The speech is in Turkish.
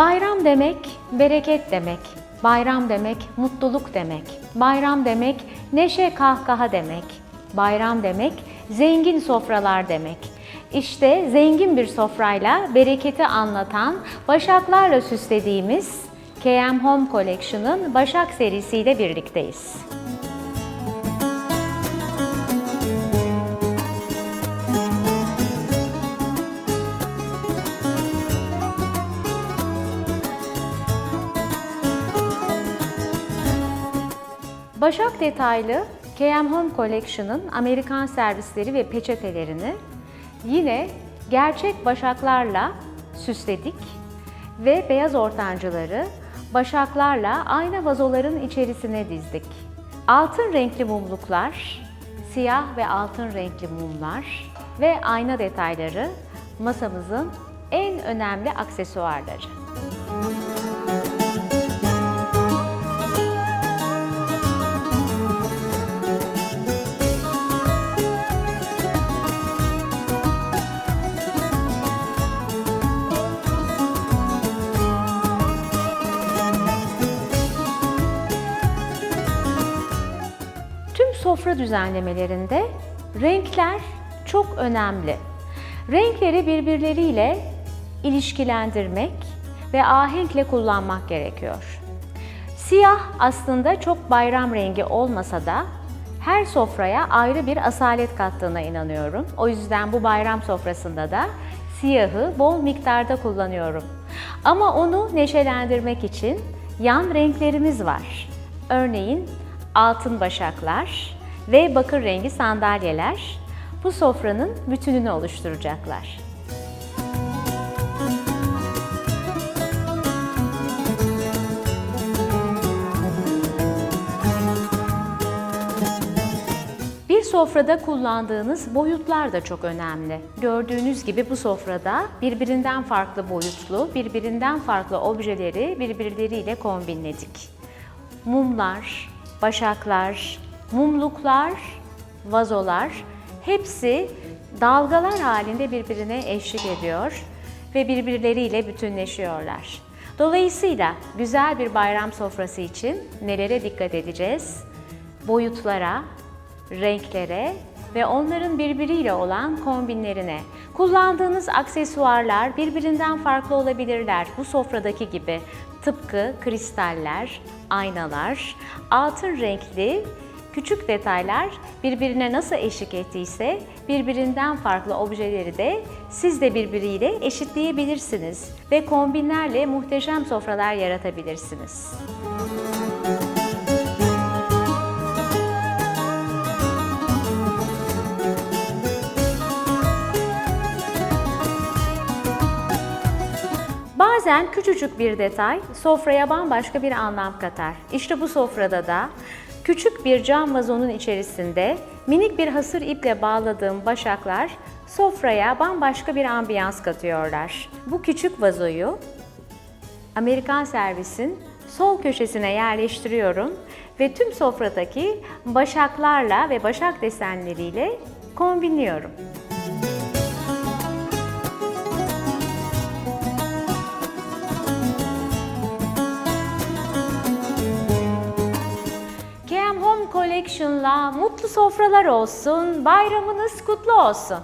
Bayram demek bereket demek. Bayram demek mutluluk demek. Bayram demek neşe kahkaha demek. Bayram demek zengin sofralar demek. İşte zengin bir sofrayla bereketi anlatan başaklarla süslediğimiz KM Home Collection'ın Başak serisiyle birlikteyiz. Başak detaylı KM Home Collection'ın Amerikan servisleri ve peçetelerini yine gerçek başaklarla süsledik ve beyaz ortancıları başaklarla ayna vazoların içerisine dizdik. Altın renkli mumluklar, siyah ve altın renkli mumlar ve ayna detayları masamızın en önemli aksesuarları. Sofra düzenlemelerinde renkler çok önemli. Renkleri birbirleriyle ilişkilendirmek ve ahenkle kullanmak gerekiyor. Siyah aslında çok bayram rengi olmasa da her sofraya ayrı bir asalet kattığına inanıyorum. O yüzden bu bayram sofrasında da siyahı bol miktarda kullanıyorum. Ama onu neşelendirmek için yan renklerimiz var. Örneğin altın başaklar ve bakır rengi sandalyeler bu sofranın bütününü oluşturacaklar. Bir sofrada kullandığınız boyutlar da çok önemli. Gördüğünüz gibi bu sofrada birbirinden farklı boyutlu, birbirinden farklı objeleri birbirleriyle kombinledik. Mumlar, başaklar, mumluklar, vazolar hepsi dalgalar halinde birbirine eşlik ediyor ve birbirleriyle bütünleşiyorlar. Dolayısıyla güzel bir bayram sofrası için nelere dikkat edeceğiz? Boyutlara, renklere ve onların birbiriyle olan kombinlerine. Kullandığınız aksesuarlar birbirinden farklı olabilirler. Bu sofradaki gibi tıpkı kristaller, aynalar, altın renkli küçük detaylar birbirine nasıl eşlik ettiyse birbirinden farklı objeleri de siz de birbiriyle eşitleyebilirsiniz ve kombinlerle muhteşem sofralar yaratabilirsiniz. Bazen küçücük bir detay sofraya bambaşka bir anlam katar. İşte bu sofrada da küçük bir cam vazonun içerisinde minik bir hasır iple bağladığım başaklar sofraya bambaşka bir ambiyans katıyorlar. Bu küçük vazoyu Amerikan servisin sol köşesine yerleştiriyorum ve tüm sofradaki başaklarla ve başak desenleriyle kombinliyorum. Collection'la mutlu sofralar olsun, bayramınız kutlu olsun.